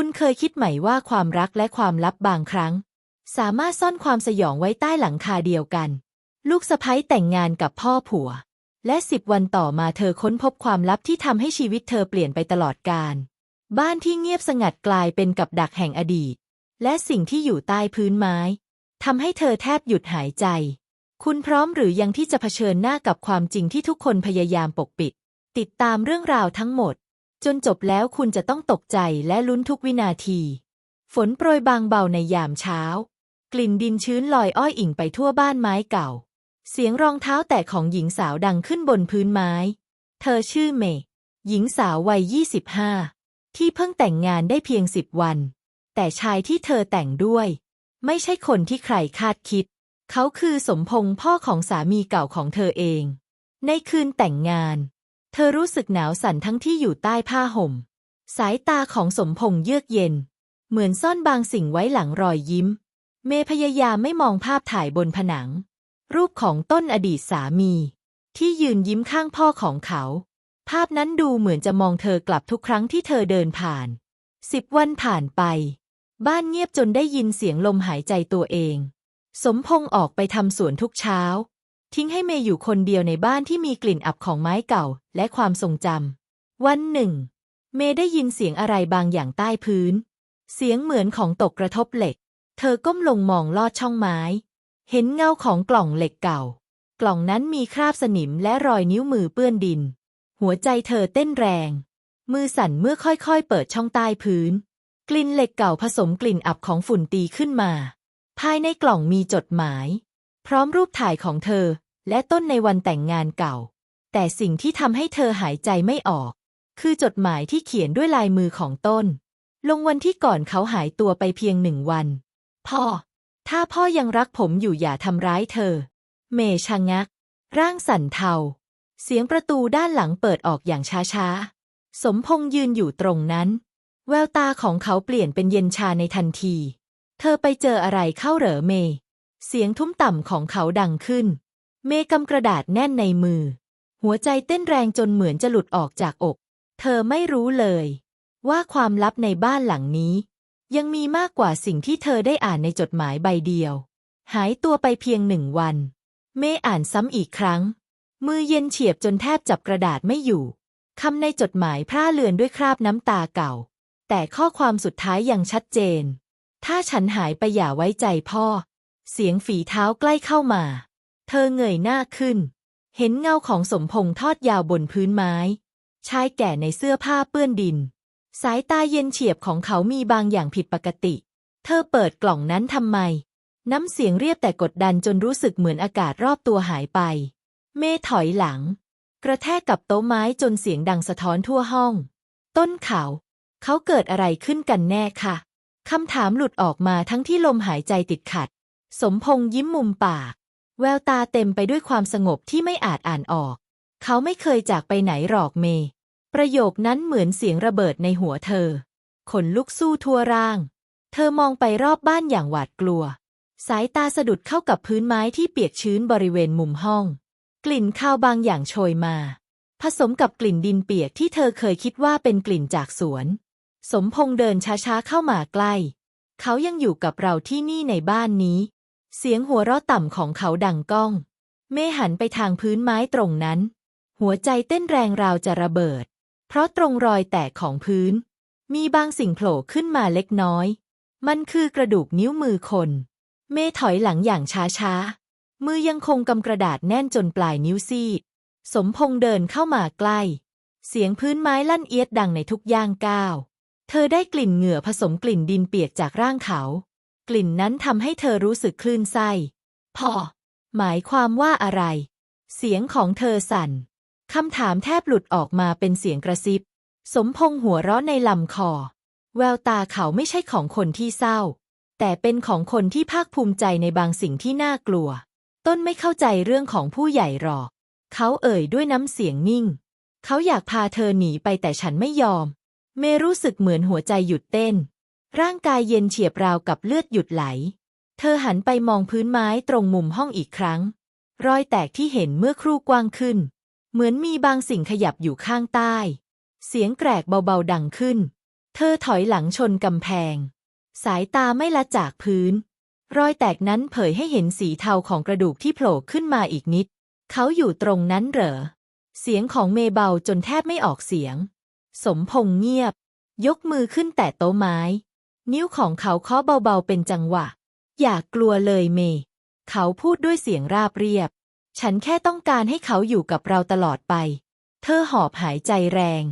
คุณเคยคิดไหมว่าความรักและความลับบางครั้ง สามารถซ่อนความสยองไว้ใต้หลังคาเดียวกัน ลูกสะใภ้แต่งงานกับพ่อผัว และสิบวันต่อมาเธอค้นพบความลับที่ทำให้ชีวิตเธอเปลี่ยนไปตลอดกาลบ้านที่เงียบสงัดกลายเป็นกับดักแห่งอดีต และสิ่งที่อยู่ใต้พื้นไม้ทำให้เธอแทบหยุดหายใจ คุณพร้อมหรือยังที่จะเผชิญหน้ากับความจริงที่ทุกคนพยายามปกปิด ติดตามเรื่องราวทั้งหมด จนจบแล้วคุณจะต้องตกใจและลุ้นทุกวินาที ฝนโปรยบางเบาในยามเช้า กลิ่นดินชื้นลอยอ้อยอิ่งไปทั่วบ้านไม้เก่า เสียงรองเท้าแตะของหญิงสาวดังขึ้นบนพื้นไม้ เธอชื่อเมย์หญิงสาววัย 25 ที่เพิ่งแต่งงานได้เพียงสิบวัน แต่ชายที่เธอแต่งด้วย ไม่ใช่คนที่ใครคาดคิด เขาคือสมพงษ์พ่อของสามีเก่าของเธอเอง ในคืนแต่งงาน ธอรู้สึกหนาวสั่นทั้งที่อยู่ใต้ผ้าห่ม สายตาของสมพงษ์เยือกเย็น เหมือนซ่อนบางสิ่งไว้หลังรอยยิ้ม เมพยายามไม่มองภาพถ่ายบนผนัง รูปของต้นอดีตสามี ที่ยืนยิ้มข้างพ่อของเขา ภาพนั้นดูเหมือนจะมองเธอกลับทุกครั้งที่เธอเดินผ่านสิบวันผ่านไป บ้านเงียบจนได้ยินเสียงลมหายใจตัวเอง สมพงษ์ออกไปทำสวนทุกเช้า ทิ้งให้เมย์อยู่คนเดียวในบ้านที่มีกลิ่นอับของไม้เก่าและความทรงจำวันหนึ่ง เมย์ได้ยินเสียงอะไรบางอย่างใต้พื้น เสียงเหมือนของตกกระทบเหล็ก เธอก้มลงมองลอดช่องไม้ เห็นเงาของกล่องเหล็กเก่า กล่องนั้นมีคราบสนิมและรอยนิ้วมือเปื้อนดิน หัวใจเธอเต้นแรง มือสั่นเมื่อค่อยๆ เปิดช่องใต้พื้น กลิ่นเหล็กเก่าผสมกลิ่นอับของฝุ่นตีขึ้นมา ภายในกล่องมีจดหมาย พร้อมรูปถ่ายของเธอ และต้นในวันแต่งงานเก่า แต่สิ่งที่ทำให้เธอหายใจไม่ออก คือจดหมายที่เขียนด้วยลายมือของต้น ลงวันที่ก่อนเขาหายตัวไปเพียงหนึ่งวัน พ่อ ถ้าพ่อยังรักผมอยู่อย่าทำร้ายเธอ เมชะงัก ร่างสั่นเทา เสียงประตูด้านหลังเปิดออกอย่างช้าๆ สมพงษ์ยืนอยู่ตรงนั้น แววตาของเขาเปลี่ยนเป็นเย็นชาในทันที เธอไปเจออะไรเข้าเหรอเม เสียงทุ้มต่ำของเขาดังขึ้น เมกำกระดาษแน่นในมือ หัวใจเต้นแรงจนเหมือนจะหลุดออกจากอก เธอไม่รู้เลย ว่าความลับในบ้านหลังนี้ ยังมีมากกว่าสิ่งที่เธอได้อ่านในจดหมายใบเดียว หายตัวไปเพียงหนึ่งวัน เมอ่านซ้ำอีกครั้ง มือเย็นเฉียบจนแทบจับกระดาษไม่อยู่คำในจดหมายพร่าเลือนด้วยคราบน้ำตาเก่า แต่ข้อความสุดท้ายยังชัดเจน ถ้าฉันหายไปอย่าไว้ใจพ่อ เสียงฝีเท้าใกล้เข้ามา เธอเงยหน้าขึ้น เห็นเงาของสมพงษ์ทอดยาวบนพื้นไม้ ชายแก่ในเสื้อผ้าเปื้อนดิน สายตาเย็นเฉียบของเขามีบางอย่างผิดปกติ เธอเปิดกล่องนั้นทำไม น้ำเสียงเรียบแต่กดดันจนรู้สึกเหมือนอากาศรอบตัวหายไป เมถอยหลัง กระแทกกับโต๊ะไม้จนเสียงดังสะท้อนทั่วห้อง ต้นเขา เขาเกิดอะไรขึ้นกันแน่ค่ะคำถามหลุดออกมาทั้งที่ลมหายใจติดขัด สมพงษ์ยิ้มมุมปาก แววตาเต็มไปด้วยความสงบที่ไม่อาจอ่านออก เขาไม่เคยจากไปไหนหรอกเม ประโยคนั้นเหมือนเสียงระเบิดในหัวเธอ ขนลุกสู้ทั่วร่าง เธอมองไปรอบบ้านอย่างหวาดกลัว สายตาสะดุดเข้ากับพื้นไม้ที่เปียกชื้นบริเวณมุมห้อง กลิ่นคาวบางอย่างโชยมา ผสมกับกลิ่นดินเปียกที่เธอเคยคิดว่าเป็นกลิ่นจากสวน สมพงษ์เดินช้าๆเข้ามาใกล้ เขายังอยู่กับเราที่นี่ในบ้านนี้ เสียงหัวเราะต่ำของเขาดังก้อง เมหันไปทางพื้นไม้ตรงนั้น หัวใจเต้นแรงราวจะระเบิด เพราะตรงรอยแตกของพื้น มีบางสิ่งโผล่ขึ้นมาเล็กน้อย มันคือกระดูกนิ้วมือคน เมถอยหลังอย่างช้าๆ มือยังคงกำกระดาษแน่นจนปลายนิ้วซีด สมพงเดินเข้ามาใกล้ เสียงพื้นไม้ลั่นเอียดดังในทุกย่างก้าว เธอได้กลิ่นเหงื่อผสมกลิ่นดินเปียกจากร่างเขา กลิ่นนั้นทำให้เธอรู้สึกคลื่นไส้ พอ หมายความว่าอะไร เสียงของเธอสั่น คำถามแทบหลุดออกมาเป็นเสียงกระซิบ สมพงหัวเราะในลำคอ แววตาเขาไม่ใช่ของคนที่เศร้า แต่เป็นของคนที่ภาคภูมิใจในบางสิ่งที่น่ากลัว ต้นไม่เข้าใจเรื่องของผู้ใหญ่หรอก เขาเอ่ยด้วยน้ำเสียงนิ่ง เขาอยากพาเธอหนีไปแต่ฉันไม่ยอม เมรู้สึกเหมือนหัวใจหยุดเต้น ร่างกายเย็นเฉียบราวกับเลือดหยุดไหล เธอหันไปมองพื้นไม้ตรงมุมห้องอีกครั้ง รอยแตกที่เห็นเมื่อครู่กว้างขึ้น เหมือนมีบางสิ่งขยับอยู่ข้างใต้ เสียงแกรกเบาๆดังขึ้น เธอถอยหลังชนกำแพง สายตาไม่ละจากพื้น รอยแตกนั้นเผยให้เห็นสีเทาของกระดูกที่โผล่ขึ้นมาอีกนิด เขาอยู่ตรงนั้นเหรอ เสียงของเมเบาจนแทบไม่ออกเสียง สมพงเงียบ ยกมือขึ้นแตะโต๊ะไม้ นิ้วของเขาเคาะเบาๆเป็นจังหวะ อย่ากกลัวเลยเมเขาพูดด้วยเสียงราบเรียบ ฉันแค่ต้องการให้เขาอยู่กับเราตลอดไป เธอหอบหายใจแรง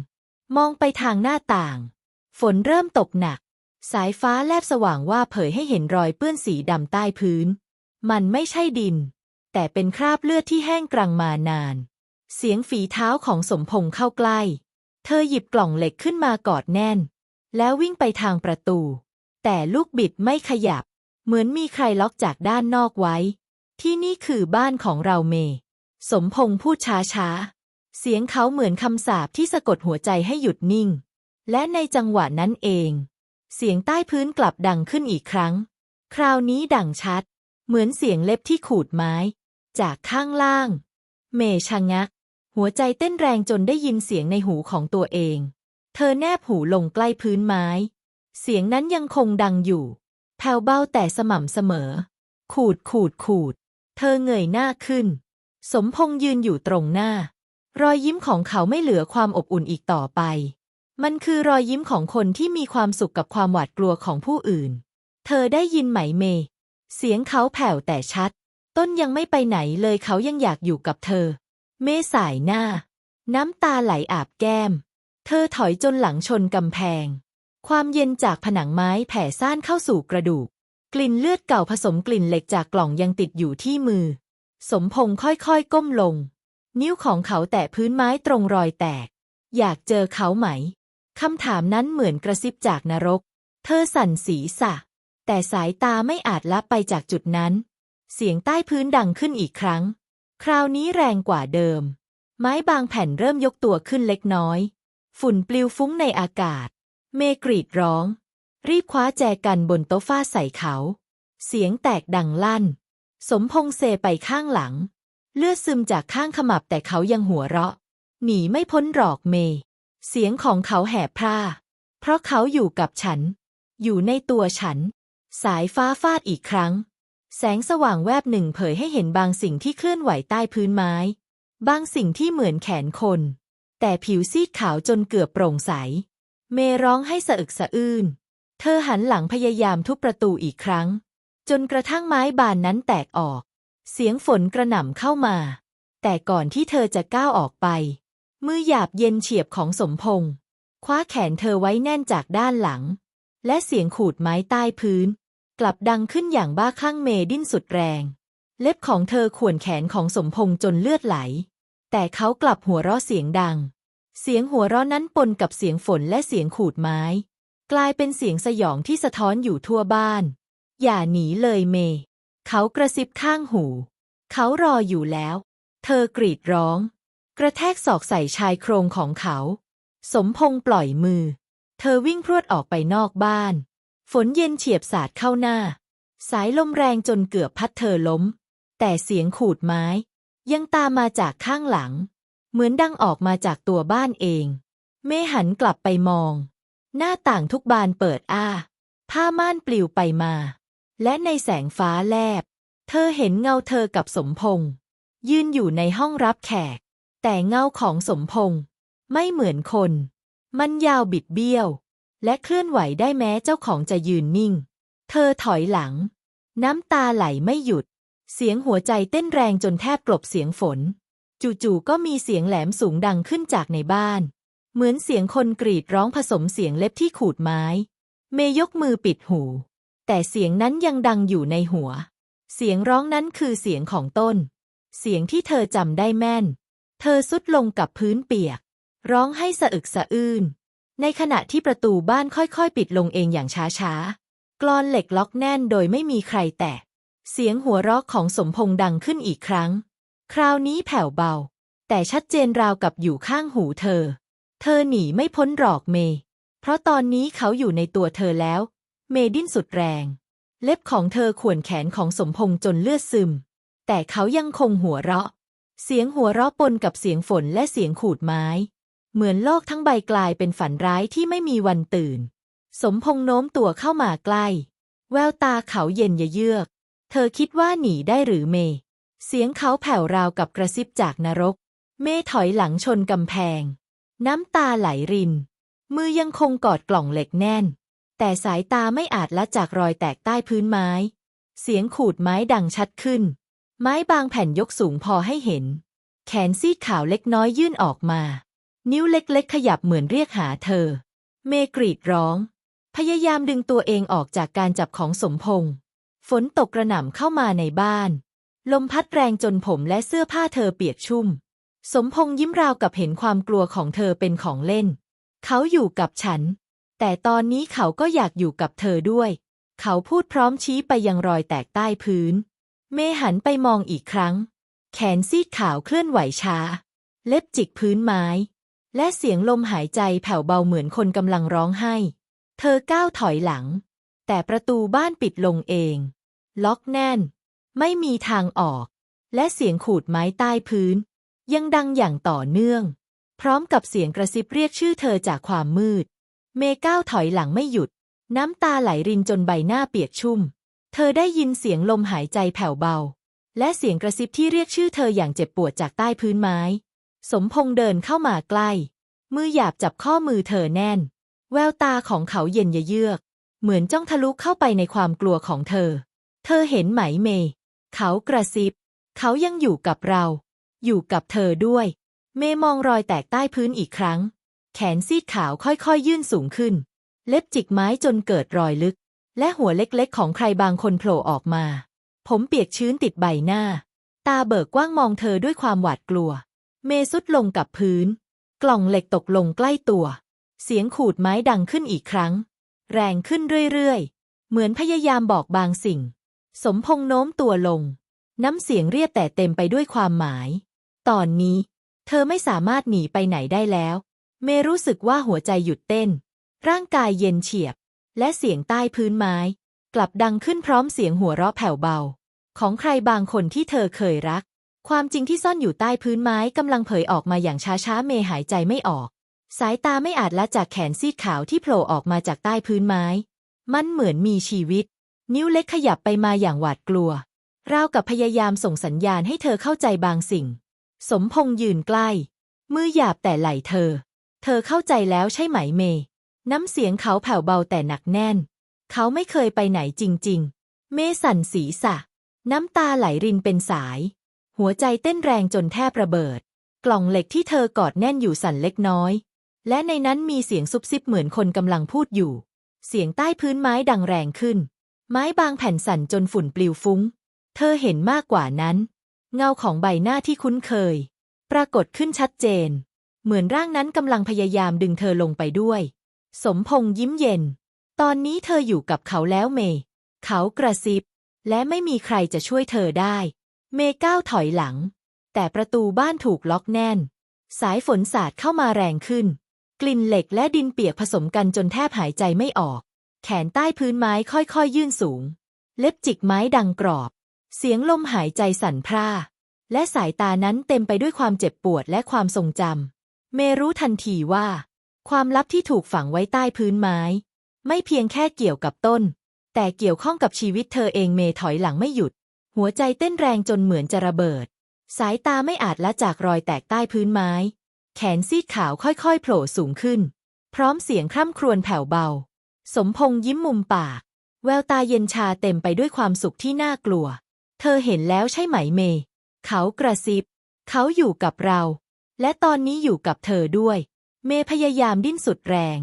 มองไปทางหน้าต่าง ฝนเริ่มตกหนัก สายฟ้าแลบสว่างว่าเผยให้เห็นรอยเปื้อนสีดำใต้พื้น มันไม่ใช่ดิน แต่เป็นคราบเลือดที่แห้งกรังมานาน เสียงฝีเท้าของสมพงษ์เข้าใกล้ เธอหยิบกล่องเหล็กขึ้นมากอดแน่น แล้ววิ่งไปทางประตู แต่ลูกบิดไม่ขยับ เหมือนมีใครล็อกจากด้านนอกไว้ ที่นี่คือบ้านของเราเม สมพงษ์พูดช้าๆเสียงเขาเหมือนคำสาปที่สะกดหัวใจให้หยุดนิ่ง และในจังหวะนั้นเอง เสียงใต้พื้นกลับดังขึ้นอีกครั้ง คราวนี้ดังชัด เหมือนเสียงเล็บที่ขูดไม้ จากข้างล่าง เมชะงัก หัวใจเต้นแรงจนได้ยินเสียงในหูของตัวเอง เธอแนบหูลงใกล้พื้นไม้ เสียงนั้นยังคงดังอยู่แผ่วเบาแต่สม่ำเสมอ ขูดขูดขูด เธอเงยหน้าขึ้น สมพงษ์ยืนอยู่ตรงหน้า รอยยิ้มของเขาไม่เหลือความอบอุ่นอีกต่อไป มันคือรอยยิ้มของคนที่มีความสุขกับความหวาดกลัวของผู้อื่น เธอได้ยินไหมเม เสียงเขาแผ่วแต่ชัด ต้นยังไม่ไปไหนเลยเขายังอยากอยู่กับเธอ เมสายหน้า น้ำตาไหลอาบแก้ม เธอถอยจนหลังชนกำแพง ความเย็นจากผนังไม้แผ่ซ่านเข้าสู่กระดูก กลิ่นเลือดเก่าผสมกลิ่นเหล็กจากกล่องยังติดอยู่ที่มือ สมพงษ์ค่อยๆ ก้มลง นิ้วของเขาแตะพื้นไม้ตรงรอยแตก อยากเจอเขาไหม คำถามนั้นเหมือนกระซิบจากนรก เธอสั่นศีรษะ แต่สายตาไม่อาจละไปจากจุดนั้น เสียงใต้พื้นดังขึ้นอีกครั้ง คราวนี้แรงกว่าเดิม ไม้บางแผ่นเริ่มยกตัวขึ้นเล็กน้อย ฝุ่นปลิวฟุ้งในอากาศ เมกรีดร้อง รีบคว้าแจกันบนโต๊ะฟาดใส่เขา เสียงแตกดังลั่น สมพงษ์เซไปข้างหลัง เลือดซึมจากข้างขมับแต่เขายังหัวเราะ หนีไม่พ้นหรอกเม เสียงของเขาแหบพร่า เพราะเขาอยู่กับฉัน อยู่ในตัวฉัน สายฟ้าฟาดอีกครั้ง แสงสว่างแวบหนึ่งเผยให้เห็นบางสิ่งที่เคลื่อนไหวใต้พื้นไม้ บางสิ่งที่เหมือนแขนคน แต่ผิวซีดขาวจนเกือบโปร่งใส เมร้องให้สะอึกสะอื้น เธอหันหลังพยายามทุบประตูอีกครั้ง จนกระทั่งไม้บานนั้นแตกออก เสียงฝนกระหน่ำเข้ามา แต่ก่อนที่เธอจะก้าวออกไป มือหยาบเย็นเฉียบของสมพงษ์คว้าแขนเธอไว้แน่นจากด้านหลัง และเสียงขูดไม้ใต้พื้น กลับดังขึ้นอย่างบ้าคลั่งเมดิ้นสุดแรง เล็บของเธอข่วนแขนของสมพงษ์จนเลือดไหล แต่เขากลับหัวเราะเสียงดัง เสียงหัวเราะนั้นปนกับเสียงฝนและเสียงขูดไม้ กลายเป็นเสียงสยองที่สะท้อนอยู่ทั่วบ้าน อย่าหนีเลยเม เขากระซิบข้างหู เขารออยู่แล้ว เธอกรีดร้อง กระแทกศอกใส่ชายโครงของเขา สมพงปล่อยมือ เธอวิ่งพรวดออกไปนอกบ้าน ฝนเย็นเฉียบสาดเข้าหน้า สายลมแรงจนเกือบพัดเธอล้ม แต่เสียงขูดไม้ ยังตามมาจากข้างหลัง เหมือนดังออกมาจากตัวบ้านเอง เมหันกลับไปมอง หน้าต่างทุกบานเปิดอ้า ผ้าม่านปลิวไปมา และในแสงฟ้าแลบ เธอเห็นเงาเธอกับสมพงษ์ยืนอยู่ในห้องรับแขก แต่เงาของสมพงษ์ไม่เหมือนคน มันยาวบิดเบี้ยว และเคลื่อนไหวได้แม้เจ้าของจะยืนนิ่ง เธอถอยหลัง น้ำตาไหลไม่หยุด เสียงหัวใจเต้นแรงจนแทบกลบเสียงฝน จู่ๆก็มีเสียงแหลมสูงดังขึ้นจากในบ้าน เหมือนเสียงคนกรีดร้องผสมเสียงเล็บที่ขูดไม้ เมยกมือปิดหู แต่เสียงนั้นยังดังอยู่ในหัว เสียงร้องนั้นคือเสียงของต้น เสียงที่เธอจำได้แม่น เธอสุดลงกับพื้นเปียก ร้องให้สะอึกสะอื้น ในขณะที่ประตูบ้านค่อยๆ ปิดลงเองอย่างช้าๆ กลอนเหล็กล็อกแน่นโดยไม่มีใครแตะ เสียงหัวเราะของสมพงษ์ดังขึ้นอีกครั้ง คราวนี้แผ่วเบา แต่ชัดเจนราวกับอยู่ข้างหูเธอ เธอหนีไม่พ้นหรอกเม เพราะตอนนี้เขาอยู่ในตัวเธอแล้ว เมดิ้นสุดแรง เล็บของเธอข่วนแขนของสมพงษ์จนเลือดซึม แต่เขายังคงหัวเราะ เสียงหัวเราะปนกับเสียงฝนและเสียงขูดไม้ เหมือนโลกทั้งใบกลายเป็นฝันร้ายที่ไม่มีวันตื่น สมพงษ์โน้มตัวเข้ามาใกล้ แววตาเขาเย็นเยือก เธอคิดว่าหนีได้หรือเม เสียงเขาแผ่วราวกับกระซิบจากนรก เมถอยหลังชนกำแพง น้ำตาไหลริน มือยังคงกอดกล่องเหล็กแน่น แต่สายตาไม่อาจละจากรอยแตกใต้พื้นไม้ เสียงขูดไม้ดังชัดขึ้น ไม้บางแผ่นยกสูงพอให้เห็น แขนซีดขาวเล็กน้อยยื่นออกมา นิ้วเล็กๆ ขยับเหมือนเรียกหาเธอ เมกรีดร้อง พยายามดึงตัวเองออกจากการจับของสมพงษ์ฝนตกกระหน่ำเข้ามาในบ้าน ลมพัดแรงจนผมและเสื้อผ้าเธอเปียกชุ่ม สมพงยิ้มราวกับเห็นความกลัวของเธอเป็นของเล่น เขาอยู่กับฉัน แต่ตอนนี้เขาก็อยากอยู่กับเธอด้วย เขาพูดพร้อมชี้ไปยังรอยแตกใต้พื้น เมหันไปมองอีกครั้ง แขนซีดขาวเคลื่อนไหวช้า เล็บจิกพื้นไม้ และเสียงลมหายใจแผ่วเบาเหมือนคนกำลังร้องไห้ เธอก้าวถอยหลัง แต่ประตูบ้านปิดลงเอง ล็อกแน่น ไม่มีทางออก และเสียงขูดไม้ใต้พื้น ยังดังอย่างต่อเนื่อง พร้อมกับเสียงกระซิบเรียกชื่อเธอจากความมืด เมก้าวถอยหลังไม่หยุด น้ำตาไหลรินจนใบหน้าเปียกชุ่ม เธอได้ยินเสียงลมหายใจแผ่วเบา และเสียงกระซิบที่เรียกชื่อเธออย่างเจ็บปวดจากใต้พื้นไม้ สมพงษ์เดินเข้ามาใกล้ มือหยาบจับข้อมือเธอแน่น แววตาของเขาเย็นเยือก เหมือนจ้องทะลุเข้าไปในความกลัวของเธอ เธอเห็นไหมเมย์ เขากระซิบ เขายังอยู่กับเรา อยู่กับเธอด้วย เมมองรอยแตกใต้พื้นอีกครั้ง แขนซีดขาวค่อยๆ ยื่นสูงขึ้น เล็บจิกไม้จนเกิดรอยลึก และหัวเล็กๆ ของใครบางคนโผล่ออกมา ผมเปียกชื้นติดใบหน้า ตาเบิกกว้างมองเธอด้วยความหวาดกลัว เมสุดลงกับพื้น กล่องเหล็กตกลงใกล้ตัว เสียงขูดไม้ดังขึ้นอีกครั้ง แรงขึ้นเรื่อยๆ เหมือนพยายามบอกบางสิ่ง สมพงษ์โน้มตัวลง น้ำเสียงเรียบแต่เต็มไปด้วยความหมาย ตอนนี้ เธอไม่สามารถหนีไปไหนได้แล้ว เมรู้สึกว่าหัวใจหยุดเต้น ร่างกายเย็นเฉียบ และเสียงใต้พื้นไม้ กลับดังขึ้นพร้อมเสียงหัวเราะแผ่วเบา ของใครบางคนที่เธอเคยรัก ความจริงที่ซ่อนอยู่ใต้พื้นไม้กำลังเผยออกมาอย่างช้าๆเมหายใจไม่ออก สายตาไม่อาจละจากแขนซีดขาวที่โผล่ออกมาจากใต้พื้นไม้ มันเหมือนมีชีวิต นิ้วเล็กขยับไปมาอย่างหวาดกลัว ราวกับพยายามส่งสัญญาณให้เธอเข้าใจบางสิ่ง สมพงษ์ยืนใกล้ มือหยาบแต่ไหลเธอ เธอเข้าใจแล้วใช่ไหมเม น้ำเสียงเขาแผ่วเบาแต่หนักแน่น เขาไม่เคยไปไหนจริง ๆ เมสั่นศีรษะ น้ำตาไหลรินเป็นสาย หัวใจเต้นแรงจนแทบระเบิด กล่องเหล็กที่เธอกอดแน่นอยู่สั่นเล็กน้อย และในนั้นมีเสียงซุบซิบเหมือนคนกำลังพูดอยู่ เสียงใต้พื้นไม้ดังแรงขึ้น ไม้บางแผ่นสั่นจนฝุ่นปลิวฟุ้ง เธอเห็นมากกว่านั้น เงาของใบหน้าที่คุ้นเคย ปรากฏขึ้นชัดเจน เหมือนร่างนั้นกำลังพยายามดึงเธอลงไปด้วย สมพงษ์ยิ้มเย็น ตอนนี้เธออยู่กับเขาแล้วเม เขากระซิบ และไม่มีใครจะช่วยเธอได้ เมก้าวถอยหลัง แต่ประตูบ้านถูกล็อกแน่น สายฝนสาดเข้ามาแรงขึ้น กลิ่นเหล็กและดินเปียกผสมกันจนแทบหายใจไม่ออก แขนใต้พื้นไม้ค่อยๆ ยื่นสูง เล็บจิกไม้ดังกรอบ เสียงลมหายใจสั่นพร่า และสายตานั้นเต็มไปด้วยความเจ็บปวดและความทรงจำ เมรู้ทันทีว่า ความลับที่ถูกฝังไว้ใต้พื้นไม้ ไม่เพียงแค่เกี่ยวกับต้น แต่เกี่ยวข้องกับชีวิตเธอเองเมถอยหลังไม่หยุด หัวใจเต้นแรงจนเหมือนจะระเบิด สายตาไม่อาจละจากรอยแตกใต้พื้นไม้ แขนซีดขาวค่อยๆ โผล่สูงขึ้น พร้อมเสียงคร่ำครวญแผ่วเบา สมพงษ์ยิ้มมุมปาก แววตาเย็นชาเต็มไปด้วยความสุขที่น่ากลัว เธอเห็นแล้วใช่ไหมเม เขากระซิบ เขาอยู่กับเรา และตอนนี้อยู่กับเธอด้วย เมพยายามดิ้นสุดแรง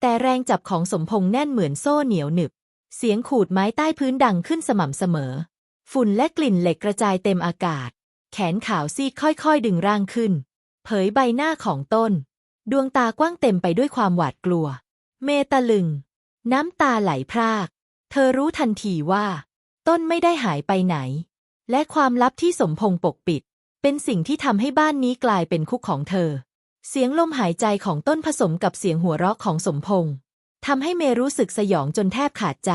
แต่แรงจับของสมพงษ์แน่นเหมือนโซ่เหนียวหนึบ เสียงขูดไม้ใต้พื้นดังขึ้นสม่ำเสมอ ฝุ่นและกลิ่นเหล็กกระจายเต็มอากาศ แขนขาวซีดค่อยๆดึงร่างขึ้น เผยใบหน้าของต้น ดวงตากว้างเต็มไปด้วยความหวาดกลัว เมตะลึง น้ำตาไหลพราก เธอรู้ทันทีว่า ต้นไม่ได้หายไปไหน และความลับที่สมพงษ์ปกปิด เป็นสิ่งที่ทำให้บ้านนี้กลายเป็นคุกของเธอ เสียงลมหายใจของต้นผสมกับเสียงหัวเราะของสมพงษ์ทำให้เมรู้สึกสยองจนแทบขาดใจ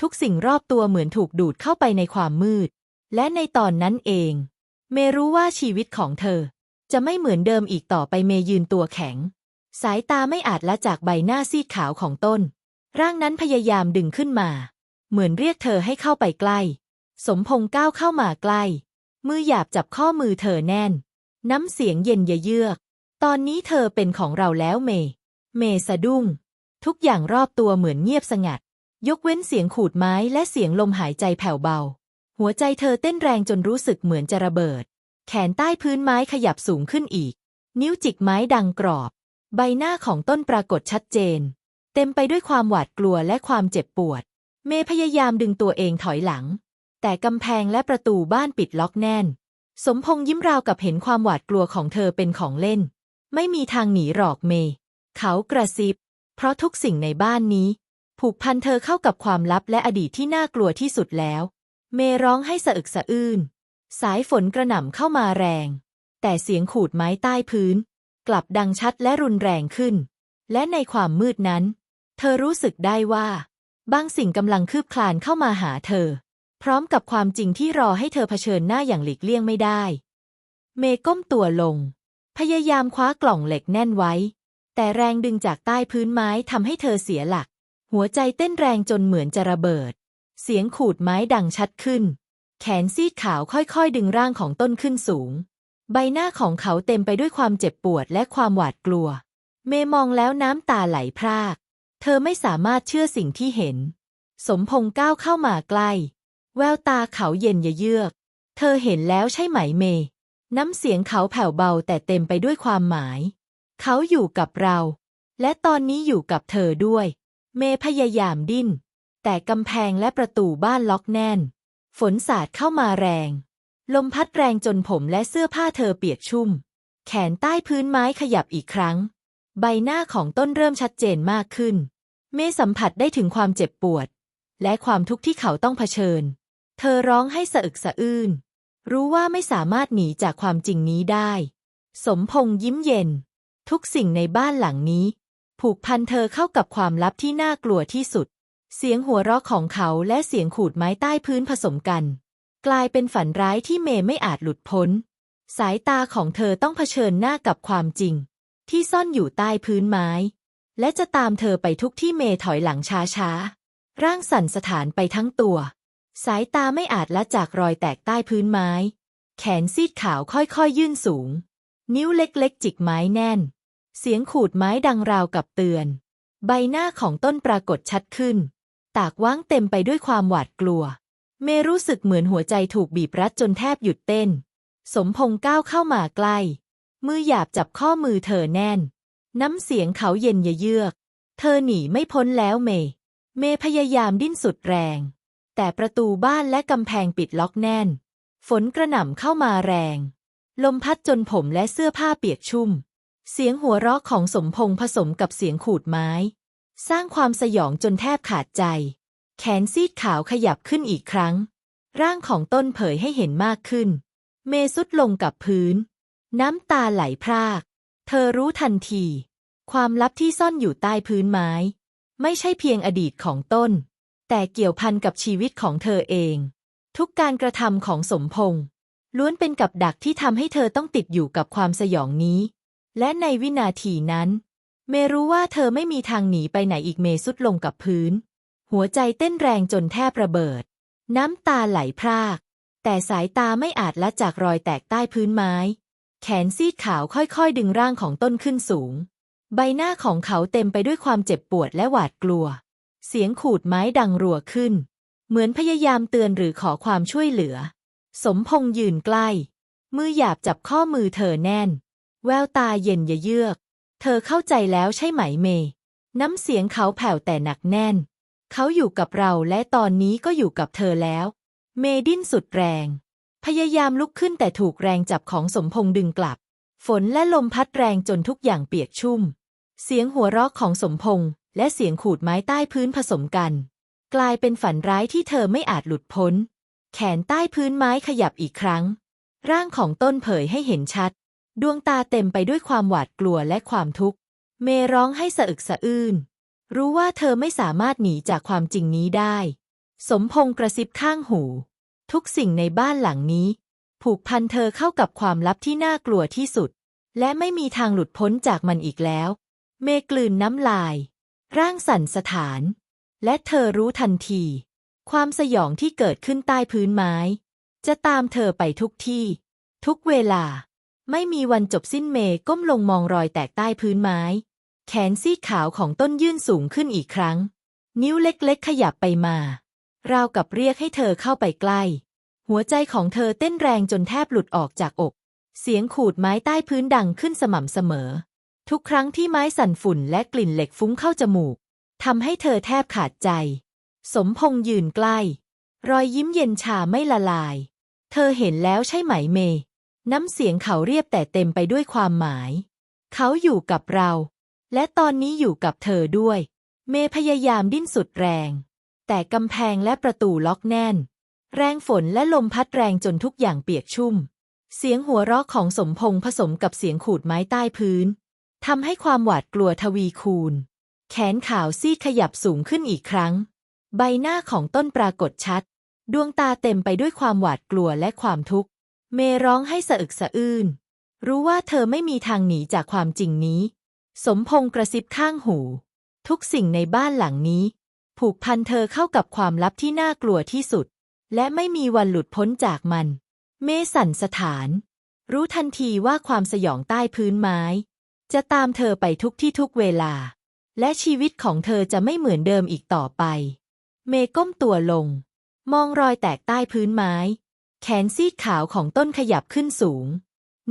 ทุกสิ่งรอบตัวเหมือนถูกดูดเข้าไปในความมืด และในตอนนั้นเอง เมรู้ว่าชีวิตของเธอ จะไม่เหมือนเดิมอีกต่อไปเมยืนตัวแข็ง สายตาไม่อาจละจากใบหน้าซีดขาวของต้น ร่างนั้นพยายามดึงขึ้นมา เหมือนเรียกเธอให้เข้าไปใกล้ สมพงษ์ก้าวเข้ามาใกล้ มือหยาบจับข้อมือเธอแน่น น้ำเสียงเย็นเยือก ตอนนี้เธอเป็นของเราแล้วเม เมสะดุ้ง ทุกอย่างรอบตัวเหมือนเงียบสงัด ยกเว้นเสียงขูดไม้และเสียงลมหายใจแผ่วเบา หัวใจเธอเต้นแรงจนรู้สึกเหมือนจะระเบิด แขนใต้พื้นไม้ขยับสูงขึ้นอีก นิ้วจิกไม้ดังกรอบ ใบหน้าของต้นปรากฏชัดเจน เต็มไปด้วยความหวาดกลัวและความเจ็บปวด เมย์พยายามดึงตัวเองถอยหลัง แต่กำแพงและประตูบ้านปิดล็อกแน่น สมพงษ์ยิ้มราวกับเห็นความหวาดกลัวของเธอเป็นของเล่น ไม่มีทางหนีหรอกเมย์เขากระซิบ เพราะทุกสิ่งในบ้านนี้ ผูกพันเธอเข้ากับความลับและอดีตที่น่ากลัวที่สุดแล้ว เมย์ร้องให้สะอึกสะอื้น สายฝนกระหน่ำเข้ามาแรง แต่เสียงขูดไม้ใต้พื้น กลับดังชัดและรุนแรงขึ้น และในความมืดนั้น เธอรู้สึกได้ว่า บางสิ่งกำลังคืบคลานเข้ามาหาเธอ พร้อมกับความจริงที่รอให้เธอเผชิญหน้าอย่างหลีกเลี่ยงไม่ได้ เมก้มตัวลง พยายามคว้ากล่องเหล็กแน่นไว้ แต่แรงดึงจากใต้พื้นไม้ทำให้เธอเสียหลัก หัวใจเต้นแรงจนเหมือนจะระเบิด เสียงขูดไม้ดังชัดขึ้น แขนซีดขาวค่อยๆ ดึงร่างของต้นขึ้นสูง ใบหน้าของเขาเต็มไปด้วยความเจ็บปวดและความหวาดกลัว เมมองแล้วน้ำตาไหลพราก เธอไม่สามารถเชื่อสิ่งที่เห็น สมพงษ์ก้าวเข้ามาใกล้ แววตาเขาเย็นเยือก เธอเห็นแล้วใช่ไหมเมย์น้ำเสียงเขาแผ่วเบาแต่เต็มไปด้วยความหมาย เขาอยู่กับเรา และตอนนี้อยู่กับเธอด้วย เมย์พยายามดิ้น แต่กำแพงและประตูบ้านล็อกแน่น ฝนสาดเข้ามาแรง ลมพัดแรงจนผมและเสื้อผ้าเธอเปียกชุ่ม แขนใต้พื้นไม้ขยับอีกครั้ง ใบหน้าของต้นเริ่มชัดเจนมากขึ้น เมสัมผัสได้ถึงความเจ็บปวด และความทุกข์ที่เขาต้องเผชิญ เธอร้องให้สะอึกสะอื้น รู้ว่าไม่สามารถหนีจากความจริงนี้ได้ สมพงษ์ยิ้มเย็น ทุกสิ่งในบ้านหลังนี้ ผูกพันเธอเข้ากับความลับที่น่ากลัวที่สุด เสียงหัวเราะของเขาและเสียงขูดไม้ใต้พื้นผสมกัน กลายเป็นฝันร้ายที่เมย์ไม่อาจหลุดพ้น สายตาของเธอต้องเผชิญหน้ากับความจริง ที่ซ่อนอยู่ใต้พื้นไม้ และจะตามเธอไปทุกที่เมถอยหลังช้าๆ ร่างสั่นสถานไปทั้งตัว สายตาไม่อาจละจากรอยแตกใต้พื้นไม้ แขนซีดขาวค่อยๆยยื่นสูง นิ้วเล็กๆ จิกไม้แน่น เสียงขูดไม้ดังราวกับเตือน ใบหน้าของต้นปรากฏชัดขึ้น ตากว้างเต็มไปด้วยความหวาดกลัว เมรู้สึกเหมือนหัวใจถูกบีบรัดจนแทบหยุดเต้น สมพงษ์ก้าวเข้ามาใกล้ มือหยาบจับข้อมือเธอแน่น น้ำเสียงเขาเย็นเยือก เธอหนีไม่พ้นแล้วเมย์เมย์พยายามดิ้นสุดแรง แต่ประตูบ้านและกำแพงปิดล็อกแน่น ฝนกระหน่ำเข้ามาแรง ลมพัดจนผมและเสื้อผ้าเปียกชุ่ม เสียงหัวเราะของสมพงษ์ผสมกับเสียงขูดไม้ สร้างความสยองจนแทบขาดใจ แขนซีดขาวขยับขึ้นอีกครั้ง ร่างของต้นเผยให้เห็นมากขึ้น เมสุดลงกับพื้น น้ำตาไหลพราก เธอรู้ทันที ความลับที่ซ่อนอยู่ใต้พื้นไม้ ไม่ใช่เพียงอดีตของต้น แต่เกี่ยวพันกับชีวิตของเธอเอง ทุกการกระทำของสมพงษ์ล้วนเป็นกับดักที่ทำให้เธอต้องติดอยู่กับความสยองนี้ และในวินาทีนั้น เมรู้ว่าเธอไม่มีทางหนีไปไหนอีกเมสุดลงกับพื้น หัวใจเต้นแรงจนแทบระเบิด น้ำตาไหลพราก แต่สายตาไม่อาจละจากรอยแตกใต้พื้นไม้ แขนซีดขาวค่อยๆ ดึงร่างของต้นขึ้นสูง ใบหน้าของเขาเต็มไปด้วยความเจ็บปวดและหวาดกลัว เสียงขูดไม้ดังรัวขึ้น เหมือนพยายามเตือนหรือขอความช่วยเหลือ สมพงยืนใกล้ มือหยาบจับข้อมือเธอแน่น แววตาเย็นเยือก เธอเข้าใจแล้วใช่ไหมเม น้ำเสียงเขาแผ่วแต่หนักแน่น เขาอยู่กับเราและตอนนี้ก็อยู่กับเธอแล้ว เมดิ้นสุดแรง พยายามลุกขึ้นแต่ถูกแรงจับของสมพงษ์ดึงกลับ ฝนและลมพัดแรงจนทุกอย่างเปียกชุ่ม เสียงหัวเราะของสมพงษ์และเสียงขูดไม้ใต้พื้นผสมกัน กลายเป็นฝันร้ายที่เธอไม่อาจหลุดพ้น แขนใต้พื้นไม้ขยับอีกครั้ง ร่างของต้นเผยให้เห็นชัด ดวงตาเต็มไปด้วยความหวาดกลัวและความทุกข์ เมร้องให้สะอึกสะอื้น รู้ว่าเธอไม่สามารถหนีจากความจริงนี้ได้ สมพงษ์กระซิบข้างหู ทุกสิ่งในบ้านหลังนี้ ผูกพันเธอเข้ากับความลับที่น่ากลัวที่สุด และไม่มีทางหลุดพ้นจากมันอีกแล้ว เมกลืนน้ำลาย ร่างสั่นสถาน และเธอรู้ทันที ความสยองที่เกิดขึ้นใต้พื้นไม้ จะตามเธอไปทุกที่ ทุกเวลา ไม่มีวันจบสิ้นเมก้มลงมองรอยแตกใต้พื้นไม้ แขนซีดขาวของต้นยื่นสูงขึ้นอีกครั้ง นิ้วเล็กๆขยับไปมา ราวกับเรียกให้เธอเข้าไปใกล้ หัวใจของเธอเต้นแรงจนแทบหลุดออกจากอก เสียงขูดไม้ใต้พื้นดังขึ้นสม่ำเสมอ ทุกครั้งที่ไม้สั่นฝุ่นและกลิ่นเหล็กฟุ้งเข้าจมูกทำให้เธอแทบขาดใจ สมพงยืนใกล้ รอยยิ้มเย็นชาไม่ละลาย เธอเห็นแล้วใช่ไหมเม น้ำเสียงเขาเรียบแต่เต็มไปด้วยความหมาย เขาอยู่กับเรา และตอนนี้อยู่กับเธอด้วย เมพยายามดิ้นสุดแรง แต่กำแพงและประตูล็อกแน่น แรงฝนและลมพัดแรงจนทุกอย่างเปียกชุ่ม เสียงหัวเราะของสมพงษ์ผสมกับเสียงขูดไม้ใต้พื้นทำให้ความหวาดกลัวทวีคูณ แขนขาวซีดขยับสูงขึ้นอีกครั้ง ใบหน้าของต้นปรากฏชัด ดวงตาเต็มไปด้วยความหวาดกลัวและความทุกข์ เมร้องให้สะอึกสะอื้น รู้ว่าเธอไม่มีทางหนีจากความจริงนี้ สมพงษ์กระซิบข้างหู ทุกสิ่งในบ้านหลังนี้ ผูกพันเธอเข้ากับความลับที่น่ากลัวที่สุด และไม่มีวันหลุดพ้นจากมัน เมสันสถาน รู้ทันทีว่าความสยองใต้พื้นไม้ จะตามเธอไปทุกที่ทุกเวลา และชีวิตของเธอจะไม่เหมือนเดิมอีกต่อไป เมก้มตัวลง มองรอยแตกใต้พื้นไม้ แขนซีดขาวของต้นขยับขึ้นสูง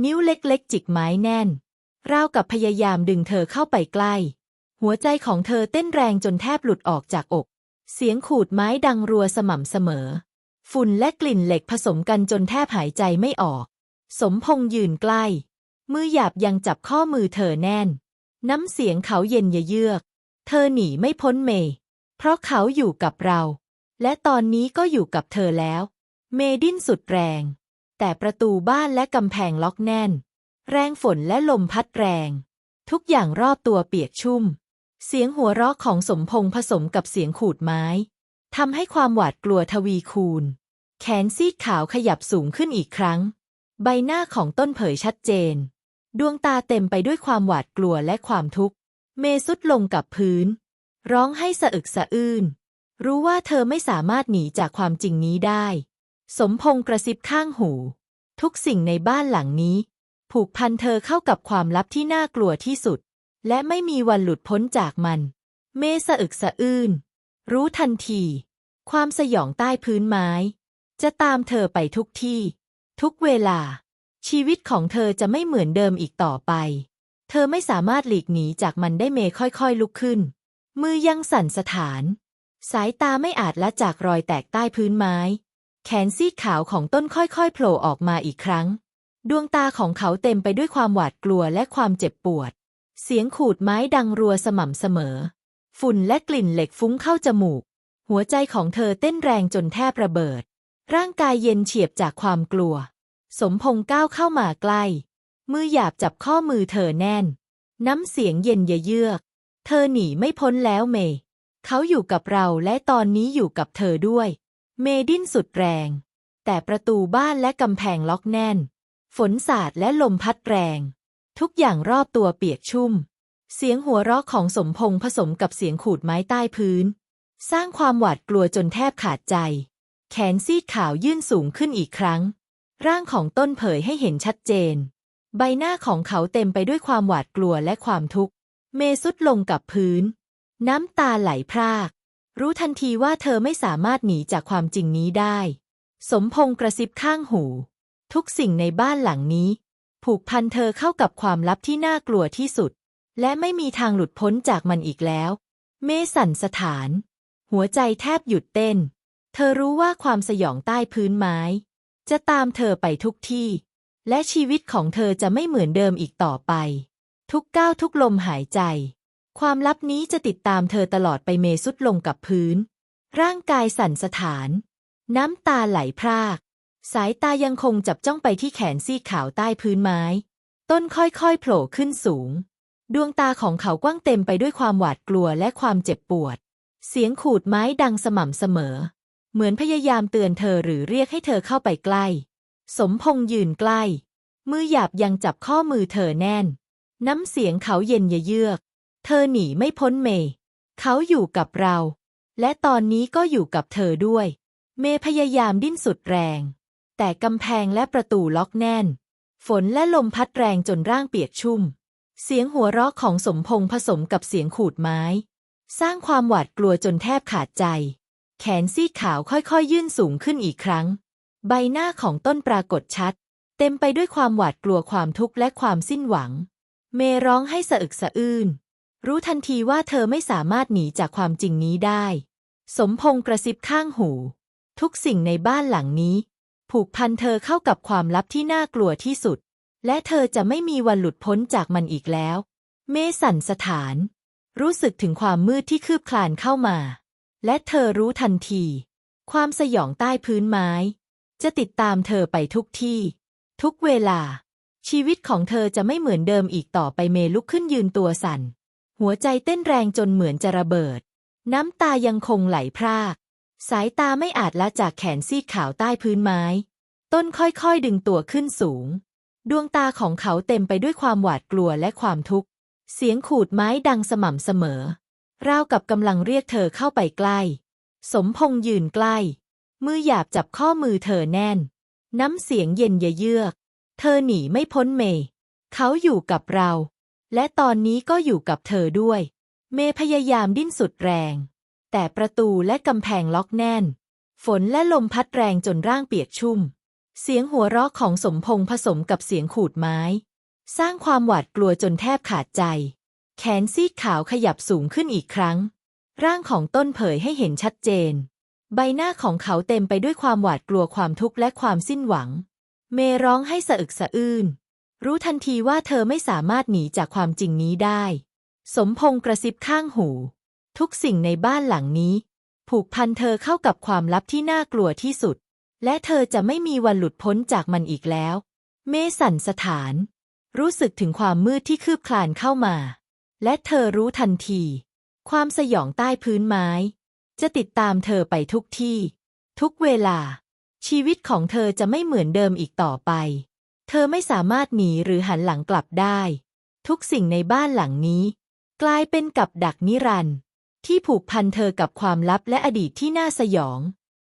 นิ้วเล็กๆ จิกไม้แน่น ราวกับพยายามดึงเธอเข้าไปใกล้ หัวใจของเธอเต้นแรงจนแทบหลุดออกจากอก เสียงขูดไม้ดังรัวสม่ำเสมอ ฝุ่นและกลิ่นเหล็กผสมกันจนแทบหายใจไม่ออก สมพงษ์ยืนใกล้ มือหยาบยังจับข้อมือเธอแน่น น้ำเสียงเขาเย็นเยือก เธอหนีไม่พ้นเมย์เพราะเขาอยู่กับเรา และตอนนี้ก็อยู่กับเธอแล้ว เมดิ้นสุดแรง แต่ประตูบ้านและกำแพงล็อกแน่น แรงฝนและลมพัดแรง ทุกอย่างรอบตัวเปียกชุ่ม เสียงหัวเราะของสมพงษ์ผสมกับเสียงขูดไม้ทำให้ความหวาดกลัวทวีคูณ แขนซีดขาวขยับสูงขึ้นอีกครั้ง ใบหน้าของต้นเผยชัดเจน ดวงตาเต็มไปด้วยความหวาดกลัวและความทุกข์ เมสุดลงกับพื้น ร้องให้สะอึกสะอื้น รู้ว่าเธอไม่สามารถหนีจากความจริงนี้ได้ สมพงษ์กระซิบข้างหู ทุกสิ่งในบ้านหลังนี้ ผูกพันเธอเข้ากับความลับที่น่ากลัวที่สุด และไม่มีวันหลุดพ้นจากมัน เมสะอึกสะอื้น รู้ทันที ความสยองใต้พื้นไม้ จะตามเธอไปทุกที่ ทุกเวลา ชีวิตของเธอจะไม่เหมือนเดิมอีกต่อไป เธอไม่สามารถหลีกหนีจากมันได้เมค่อยๆลุกขึ้น มือยังสั่นสถาน สายตาไม่อาจละจากรอยแตกใต้พื้นไม้ แขนซีดขาวของต้นค่อยๆโผล่ออกมาอีกครั้ง ดวงตาของเขาเต็มไปด้วยความหวาดกลัวและความเจ็บปวด เสียงขูดไม้ดังรัวสม่ำเสมอ ฝุ่นและกลิ่นเหล็กฟุ้งเข้าจมูก หัวใจของเธอเต้นแรงจนแทบระเบิด ร่างกายเย็นเฉียบจากความกลัว สมพงษ์ก้าวเข้ามาใกล้ มือหยาบจับข้อมือเธอแน่น น้ำเสียงเย็นเยือก เธอหนีไม่พ้นแล้วเมย์เขาอยู่กับเราและตอนนี้อยู่กับเธอด้วย เมดิ้นสุดแรง แต่ประตูบ้านและกำแพงล็อกแน่น ฝนสาดและลมพัดแรง ทุกอย่างรอบตัวเปียกชุ่ม เสียงหัวเราะของสมพงษ์ผสมกับเสียงขูดไม้ใต้พื้น สร้างความหวาดกลัวจนแทบขาดใจ แขนซีดขาวยื่นสูงขึ้นอีกครั้ง ร่างของต้นเผยให้เห็นชัดเจน ใบหน้าของเขาเต็มไปด้วยความหวาดกลัวและความทุกข์ เมสุดลงกับพื้น น้ำตาไหลพราก รู้ทันทีว่าเธอไม่สามารถหนีจากความจริงนี้ได้ สมพงษ์กระซิบข้างหู ทุกสิ่งในบ้านหลังนี้ ผูกพันเธอเข้ากับความลับที่น่ากลัวที่สุด และไม่มีทางหลุดพ้นจากมันอีกแล้ว เมสันสถาน หัวใจแทบหยุดเต้น เธอรู้ว่าความสยองใต้พื้นไม้ จะตามเธอไปทุกที่ และชีวิตของเธอจะไม่เหมือนเดิมอีกต่อไป ทุกก้าวทุกลมหายใจ ความลับนี้จะติดตามเธอตลอดไปเมสุดลงกับพื้น ร่างกายสั่นสถาน น้ำตาไหลพราก สายตายังคงจับจ้องไปที่แขนซีกขาวใต้พื้นไม้ ต้นค่อยๆโผล่ขึ้นสูง ดวงตาของเขากว้างเต็มไปด้วยความหวาดกลัวและความเจ็บปวด เสียงขูดไม้ดังสม่ำเสมอ เหมือนพยายามเตือนเธอหรือเรียกให้เธอเข้าไปใกล้ สมพงษ์ยืนใกล้ มือหยาบยังจับข้อมือเธอแน่น น้ำเสียงเขาเย็นเยือก เธอหนีไม่พ้นเมย์เขาอยู่กับเรา และตอนนี้ก็อยู่กับเธอด้วย เมย์พยายามดิ้นสุดแรง แต่กำแพงและประตูล็อกแน่น ฝนและลมพัดแรงจนร่างเปียกชุ่ม เสียงหัวเราะของสมพงษ์ผสมกับเสียงขูดไม้ สร้างความหวาดกลัวจนแทบขาดใจ แขนซีดขาวค่อยๆยื่นสูงขึ้นอีกครั้ง ใบหน้าของต้นปรากฏชัด เต็มไปด้วยความหวาดกลัวความทุกข์และความสิ้นหวัง เมร้องให้สะอึกสะอื้นรู้ทันทีว่าเธอไม่สามารถหนีจากความจริงนี้ได้ สมพงษ์กระซิบข้างหู ทุกสิ่งในบ้านหลังนี้ ผูกพันเธอเข้ากับความลับที่น่ากลัวที่สุด และเธอจะไม่มีวันหลุดพ้นจากมันอีกแล้ว เมสันสถาน รู้สึกถึงความมืดที่คืบคลานเข้ามา และเธอรู้ทันที ความสยองใต้พื้นไม้ จะติดตามเธอไปทุกที่ ทุกเวลา ชีวิตของเธอจะไม่เหมือนเดิมอีกต่อไปเมลุกขึ้นยืนตัวสั่น หัวใจเต้นแรงจนเหมือนจะระเบิด น้ำตายังคงไหลพราก สายตาไม่อาจละจากแขนซีดขาวใต้พื้นไม้ ต้นค่อยๆดึงตัวขึ้นสูง ดวงตาของเขาเต็มไปด้วยความหวาดกลัวและความทุกข์ เสียงขูดไม้ดังสม่ำเสมอ ราวกับกำลังเรียกเธอเข้าไปใกล้ สมพงษ์ยืนใกล้ มือหยาบจับข้อมือเธอแน่น น้ำเสียงเย็นเยือก เธอหนีไม่พ้นเมย์เขาอยู่กับเรา และตอนนี้ก็อยู่กับเธอด้วย เมย์พยายามดิ้นสุดแรง แต่ประตูและกำแพงล็อกแน่น ฝนและลมพัดแรงจนร่างเปียกชุ่ม เสียงหัวเราะของสมพงษ์ผสมกับเสียงขูดไม้ สร้างความหวาดกลัวจนแทบขาดใจ แขนซีดขาวขยับสูงขึ้นอีกครั้ง ร่างของต้นเผยให้เห็นชัดเจน ใบหน้าของเขาเต็มไปด้วยความหวาดกลัวความทุกข์และความสิ้นหวัง เมร้องให้สะอึกสะอื้นรู้ทันทีว่าเธอไม่สามารถหนีจากความจริงนี้ได้ สมพงษ์กระซิบข้างหู ทุกสิ่งในบ้านหลังนี้ ผูกพันเธอเข้ากับความลับที่น่ากลัวที่สุด และเธอจะไม่มีวันหลุดพ้นจากมันอีกแล้ว เมสันสถาน รู้สึกถึงความมืดที่คืบคลานเข้ามา และเธอรู้ทันที ความสยองใต้พื้นไม้ จะติดตามเธอไปทุกที่ ทุกเวลา ชีวิตของเธอจะไม่เหมือนเดิมอีกต่อไป เธอไม่สามารถหนีหรือหันหลังกลับได้ ทุกสิ่งในบ้านหลังนี้ กลายเป็นกับดักนิรันดร์ ที่ผูกพันเธอกับความลับและอดีตที่น่าสยอง